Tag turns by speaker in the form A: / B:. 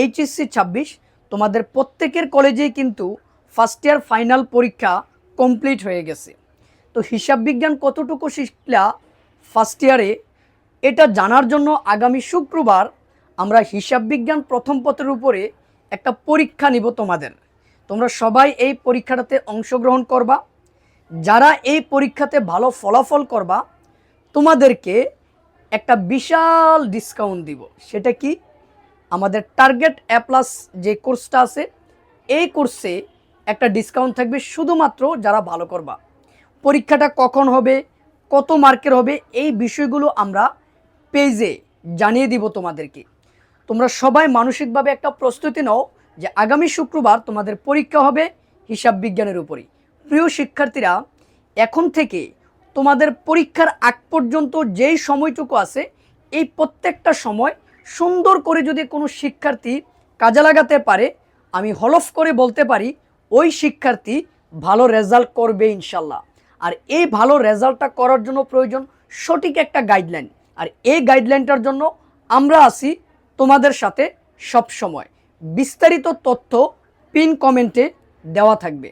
A: HSC ছাব্বিশ, তোমাদের প্রত্যেকের কলেজেই কিন্তু ফার্স্ট ইয়ার ফাইনাল পরীক্ষা কমপ্লিট হয়ে গেছে। তো হিসাব বিজ্ঞান কতটুকু শিখলা ফার্স্ট ইয়ারে এটা জানার জন্য আগামী শুক্রবার আমরা হিসাব বিজ্ঞান প্রথম পত্রের উপরে একটা পরীক্ষা নিব তোমাদের। তোমরা সবাই এই পরীক্ষাটাতে অংশগ্রহণ করবা। যারা এই পরীক্ষাতে ভালো ফলাফল করবা, তোমাদেরকে একটা বিশাল ডিসকাউন্ট দিব। সেটা কি? আমাদের টার্গেট অ্যাপ্লাস প্লাস যে কোর্সটা আছে, এই কোর্সে একটা ডিসকাউন্ট থাকবে শুধুমাত্র যারা ভালো করবা। পরীক্ষাটা কখন হবে, কত মার্কের হবে, এই বিষয়গুলো আমরা পেজে জানিয়ে দিব তোমাদেরকে। তোমরা সবাই মানসিকভাবে একটা প্রস্তুতি নাও যে আগামী শুক্রবার তোমাদের পরীক্ষা হবে হিসাব বিজ্ঞানের উপরই। প্রিয় শিক্ষার্থীরা, এখন থেকে তোমাদের পরীক্ষার আগ পর্যন্ত যেই সময়টুকু আছে, এই প্রত্যেকটা সময় সুন্দর করে যদি কোনো শিক্ষার্থী কাজে লাগাতে পারে, আমি হলফ করে বলতে পারি, ওই শিক্ষার্থী ভালো রেজাল্ট করবে ইনশাল্লাহ। আর এই ভালো রেজাল্টটা করার জন্য প্রয়োজন সঠিক একটা গাইডলাইন। আর এই গাইডলাইনটার জন্য আমরা আছি তোমাদের সাথে সব সময় বিস্তারিত তথ্য পিন কমেন্টে দেওয়া থাকবে।